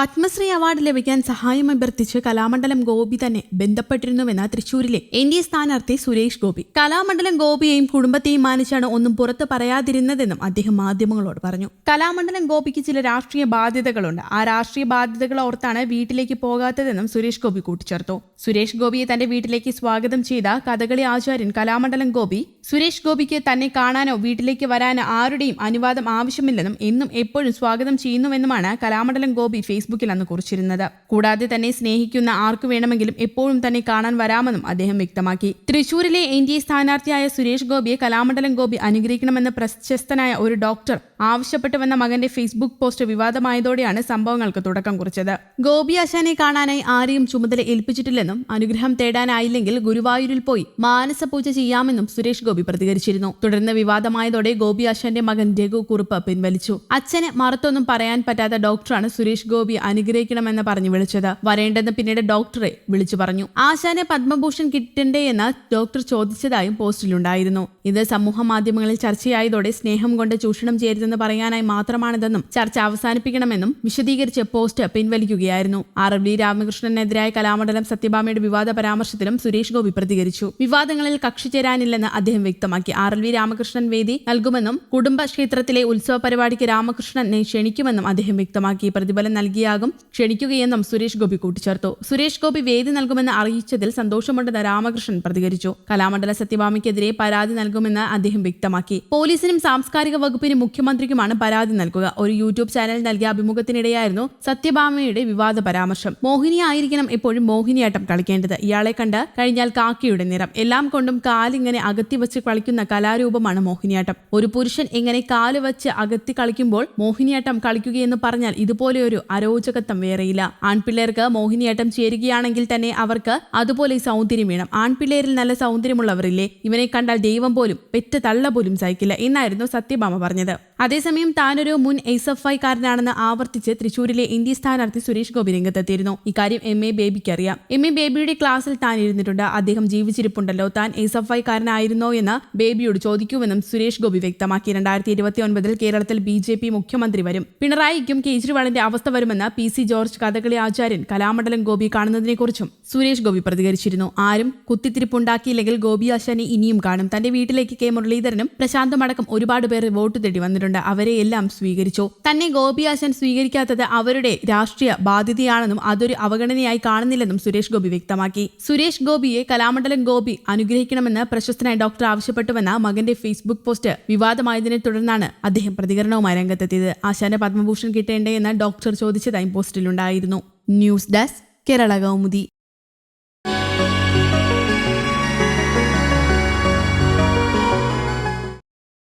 Padmashri award ലഭിക്കാൻ സഹായം അഭ്യർത്ഥിച്ച് കലാമണ്ഡലം ഗോപി തന്നെ ബന്ധപ്പെട്ടിരുന്നുവെന്ന തൃശൂരിലെ എൻ ഡി എ സ്ഥാനാർത്ഥി സുരേഷ് ഗോപി. കലാമണ്ഡലം ഗോപിയെയും കുടുംബത്തെയും മാനിച്ചാണ് ഒന്നും പുറത്ത് പറയാതിരുന്നതെന്നും അദ്ദേഹം മാധ്യമങ്ങളോട് പറഞ്ഞു. കലാമണ്ഡലം ഗോപിക്ക് ചില രാഷ്ട്രീയ ബാധ്യതകളുണ്ട്. ആ രാഷ്ട്രീയ ബാധ്യതകൾ ഓർത്താണ് വീട്ടിലേക്ക് പോകാത്തതെന്നും സുരേഷ് ഗോപി കൂട്ടിച്ചേർത്തു. സുരേഷ് ഗോപിയെ തന്റെ വീട്ടിലേക്ക് സ്വാഗതം ചെയ്ത കഥകളി ആചാര്യൻ കലാമണ്ഡലം ഗോപി സുരേഷ് ഗോപിക്ക് തന്നെ കാണാനോ വീട്ടിലേക്ക് വരാനോ ആരുടെയും അനുവാദം ആവശ്യമില്ലെന്നും എന്നും എപ്പോഴും സ്വാഗതം ചെയ്യുന്നുവെന്നുമാണ് കലാമണ്ഡലം ഗോപി ഫേസ്ബുക്കിൽ അന്ന് കുറിച്ചിരുന്നത്. കൂടാതെ തന്നെ സ്നേഹിക്കുന്ന ആർക്കു വേണമെങ്കിലും എപ്പോഴും തന്നെ കാണാൻ വരാമെന്നും അദ്ദേഹം വ്യക്തമാക്കി. തൃശൂരിലെ എൻ ഡി എ സ്ഥാനാർത്ഥിയായ സുരേഷ് ഗോപിയെ കലാമണ്ഡലം ഗോപി അനുഗ്രഹിക്കണമെന്ന് പ്രശസ്തനായ ഒരു ഡോക്ടർ ആവശ്യപ്പെട്ടുവെന്ന മകന്റെ ഫേസ്ബുക്ക് പോസ്റ്റ് വിവാദമായതോടെയാണ് സംഭവങ്ങൾക്ക് തുടക്കം കുറിച്ചത്. ഗോപി ആശാനെ കാണാനായി ആരെയും ചുമതല ഏൽപ്പിച്ചിട്ടില്ലെന്നും അനുഗ്രഹം തേടാനായില്ലെങ്കിൽ ഗുരുവായൂരിൽ പോയി മാനസപൂജ ചെയ്യാമെന്നും സുരേഷ് ഗോപി പ്രതികരിച്ചിരുന്നു. തുടർന്ന് വിവാദമായതോടെ ഗോപി ആശാന്റെ മകൻ രഘു കുറുപ്പ് പിൻവലിച്ചു. അച്ഛന് മറുത്തൊന്നും പറയാൻ പറ്റാത്ത ഡോക്ടറാണ് സുരേഷ് ഗോപി അനുഗ്രഹിക്കണമെന്ന് പറഞ്ഞു വിളിച്ചത്. വരേണ്ടെന്ന് പിന്നീട് ഡോക്ടറെ വിളിച്ചു പറഞ്ഞു. ആശാനെ പത്മഭൂഷൺ കിട്ടണ്ടേ എന്ന് ഡോക്ടർ ചോദിച്ചതായും പോസ്റ്റിലുണ്ടായിരുന്നു. ഇത് സമൂഹ മാധ്യമങ്ങളിൽ ചർച്ചയായതോടെ സ്നേഹം കൊണ്ട് ചൂഷണം ചെയ്യരുതെന്ന് പറയാനായി മാത്രമാണിതെന്നും ചർച്ച അവസാനിപ്പിക്കണമെന്നും വിശദീകരിച്ച് പോസ്റ്റ് പിൻവലിക്കുകയായിരുന്നു. ആർ. M D. രാമകൃഷ്ണനെതിരായ കലാമണ്ഡലം സത്യഭാമയുടെ വിവാദ പരാമർശത്തിലും സുരേഷ് ഗോപി പ്രതികരിച്ചു. വിവാദങ്ങളിൽ കക്ഷി ചേരാനില്ലെന്ന് അദ്ദേഹം വ്യക്തമാക്കി. ആർ. എൽ വി രാമകൃഷ്ണൻ വേദി നൽകുമെന്നും കുടുംബക്ഷേത്രത്തിലെ ഉത്സവ പരിപാടിക്ക് രാമകൃഷ്ണനെ ക്ഷണിക്കുമെന്നും അദ്ദേഹം വ്യക്തമാക്കി. പ്രതിഫലം നൽകിയാകും ക്ഷണിക്കുകയെന്നും സുരേഷ് ഗോപി കൂട്ടിച്ചേർത്തു. സുരേഷ് ഗോപി വേദി നൽകുമെന്ന് അറിയിച്ചതിൽ സന്തോഷമുണ്ടെന്ന് രാമകൃഷ്ണൻ പ്രതികരിച്ചു. കലാമണ്ഡല സത്യഭാമയ്ക്കെതിരെ പരാതി നൽകുമെന്ന് അദ്ദേഹം വ്യക്തമാക്കി. പോലീസിനും സാംസ്കാരിക വകുപ്പിനും മുഖ്യമന്ത്രിക്കുമാണ് പരാതി നൽകുക. ഒരു യൂട്യൂബ് ചാനൽ നൽകിയ അഭിമുഖത്തിനിടെയായിരുന്നു സത്യഭാമയുടെ വിവാദ പരാമർശം മോഹിനി ആയിരിക്കണം എപ്പോഴും മോഹിനിയാട്ടം കളിക്കേണ്ടത്. ഇയാളെ കണ്ട് കഴിഞ്ഞാൽ കാക്കിയുടെ നിറം. എല്ലാം കൊണ്ടും കാലിങ്ങനെ അകത്തി വെച്ച് കളിക്കുന്ന കലാരൂപമാണ് മോഹിനിയാട്ടം. ഒരു പുരുഷൻ എങ്ങനെ കാൽ വെച്ച് അകത്തി കളിക്കുമ്പോൾ മോഹിനിയാട്ടം കളിക്കുകയെന്ന് പറഞ്ഞാൽ ഇതുപോലെ ഒരു അരോചകത്വം വേറെയില്ല. ആൺപിള്ളേർക്ക് മോഹിനിയാട്ടം ചേരുകയാണെങ്കിൽ തന്നെ അവർക്ക് അതുപോലെ സൗന്ദര്യം വേണം. ആൺപിള്ളേരിൽ നല്ല സൗന്ദര്യമുള്ളവരില്ലേ? ഇവനെ കണ്ടാൽ ദൈവം പോലും പെറ്റ തള്ള പോലും സഹിക്കില്ല എന്നായിരുന്നു സത്യഭാമ പറഞ്ഞത്. അതേസമയം താനൊരു മുൻ എസ് എഫ് ഐക്കാരനാണെന്ന് ആവർത്തിച്ച് തൃശൂരിലെ ഇന്ത്യ സ്ഥാനാർത്ഥി സുരേഷ് ഗോപി രംഗത്തെത്തിയിരുന്നു. ഇക്കാര്യം എം എ ബേബിക്ക് അറിയാം. എം എ ബേബിയുടെ ക്ലാസ്സിൽ താൻ ഇരുന്നിട്ടുണ്ട്. അദ്ദേഹം ജീവിച്ചിരിപ്പുണ്ടല്ലോ. താൻ എസ് എഫ് ഐക്കാരനായിരുന്നോ എന്ന് ബേബിയോട് ചോദിക്കുമെന്നും സുരേഷ് ഗോപി വ്യക്തമാക്കി. രണ്ടായിരത്തി ഇരുപത്തി ഒൻപതിൽ കേരളത്തിൽ ബി ജെ പി മുഖ്യമന്ത്രി വരും. പിണറായിക്കും കേജ്രിവാളിന്റെ അവസ്ഥ വരുമെന്ന് പി സി ജോർജ് കഥകളി ആചാര്യൻ കലാമണ്ഡലം ഗോപി കാണുന്നതിനെക്കുറിച്ചും സുരേഷ് ഗോപി പ്രതികരിച്ചിരുന്നു. ആരും കുത്തിത്തിരിപ്പുണ്ടാക്കിയില്ലെങ്കിൽ ഗോപി ആശാനെ ഇനിയും കാണും. തന്റെ വീട്ടിലേക്ക് കെ മുരളീധരനും പ്രശാന്തമടക്കം ഒരുപാട് പേർ വോട്ട് തേടി വന്നിട്ടുണ്ട്. അവരെ എല്ലാം സ്വീകരിച്ചു. തന്നെ ഗോപി ആശൻ സ്വീകരിക്കാത്തത് അവരുടെ രാഷ്ട്രീയ ബാധ്യതയാണെന്നും അതൊരു അവഗണനയായി കാണുന്നില്ലെന്നും സുരേഷ് ഗോപി വ്യക്തമാക്കി. സുരേഷ് ഗോപിയെ കലാമണ്ഡലം ഗോപി അനുഗ്രഹിക്കണമെന്ന് പ്രശസ്തനായ ഡോക്ടർ ആവശ്യപ്പെട്ടുവെന്ന മകന്റെ ഫേസ്ബുക്ക് പോസ്റ്റ് വിവാദമായതിനെ തുടർന്നാണ് അദ്ദേഹം പ്രതികരണവുമായി രംഗത്തെത്തിയത്. ആശാന്റെ പത്മഭൂഷൺ കിട്ടേണ്ടേ എന്ന് ഡോക്ടർ ചോദിച്ചതായും പോസ്റ്റിലുണ്ടായിരുന്നു. News desk Kerala Kaumudi.